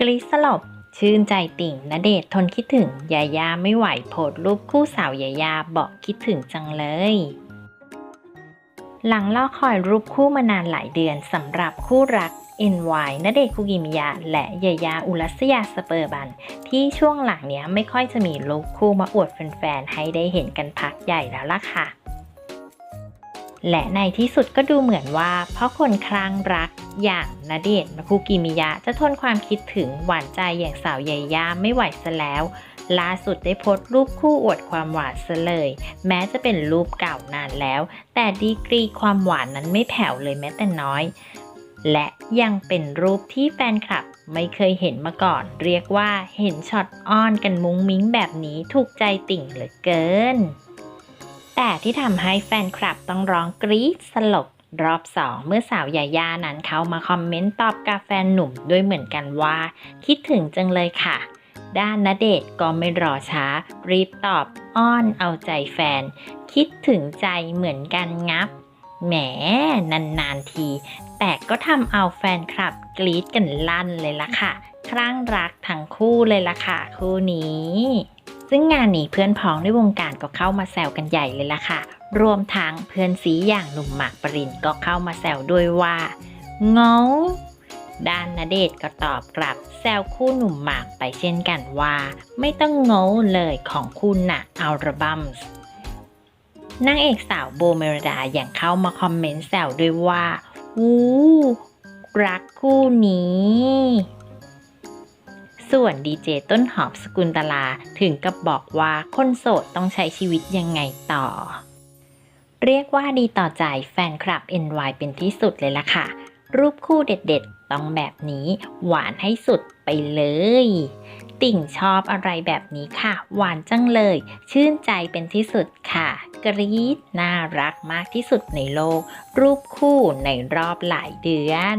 กรีสลบชื่นใจติ่งณเดชทนคิดถึงยายาไม่ไหวโพสรูปคู่สาวยายาบอกคิดถึงจังเลย หลังล่อคอยรูปคู่มานานหลายเดือนสำหรับคู่รัก NY ณเดชคุกิมิยะ และยายาอุรัสยาสเปอร์บัน ที่ช่วงหลังเนี้ยไม่ค่อยจะมีรูปคู่มาอวดแฟนๆให้ได้เห็นกันพักใหญ่แล้วล่ะค่ะ และในที่สุดก็ดูเหมือนว่า เพราะคนคลั่งรักอย่างณเดชน์คุกิมิยะ จะทนความคิดถึงหวานใจอย่างสาวยายาไม่ไหวซะแล้ว ล่าสุดได้โพสต์รูปคู่อวดความหวานซะเลย แม้จะเป็นรูปเก่านานแล้ว แต่ดีกรีความหวานนั้นไม่แผ่วเลยแม้แต่น้อย และยังเป็นรูปที่แฟนคลับไม่เคยเห็นมาก่อน เรียกว่าเห็นช็อตอ้อนกันมุ้งมิ้งแบบนี้ถูกใจติ่งเหลือเกิน แต่ที่ทำให้แฟนคลับต้องร้องกรี๊ดสลบรอบสองเมื่อสาวยายานั้นเขามาคอมเมนต์ตอบกับแฟนหนุ่มด้วยเหมือนกันว่า คิดถึงจังเลยค่ะ ด้านณเดชน์ก็ไม่รอช้า รีบตอบอ้อนเอาใจแฟน คิดถึงใจเหมือนกันงับ แหมนานๆที แต่ก็ทำเอาแฟนคลับกรี๊ดกันลั่นเลยล่ะค่ะ คลั่งรักทั้งคู่เลยล่ะค่ะ คู่นี้ ซึ่งงานนี้เพื่อนพ้องในวงการก็เข้ามาแซวกันใหญ่เลยล่ะค่ะ รวมทั้งเพื่อนสีอย่างหนุ่มหมากปรินก็เข้ามาแซวด้วยว่าเงาด้านณเดชก็ตอบกลับแซวคู่หนุ่มหมากไปเช่นกันว่า ไม่ต้องโง่เลยของคุณน่ะอัลบัมส์นางเอกสาวโบเมรดาอย่างเข้ามาคอมเมนต์แซวด้วยว่าวู้รักคู่นี้ ส่วนดีเจต้นหอมสกุลตลาถึงกับบอกว่าคนโสดต้องใช้ชีวิตยังไงต่อ เรียกว่าดีต่อใจแฟนคลับ NY เป็นที่สุดเลยล่ะค่ะ รูปคู่เด็ดๆ ต้องแบบนี้หวานให้สุดไปเลย ติ่งชอบอะไรแบบนี้ค่ะ หวานจังเลย ชื่นใจเป็นที่สุดค่ะ กรี๊ดน่ารักมากที่สุดในโลก รูปคู่ในรอบหลายเดือน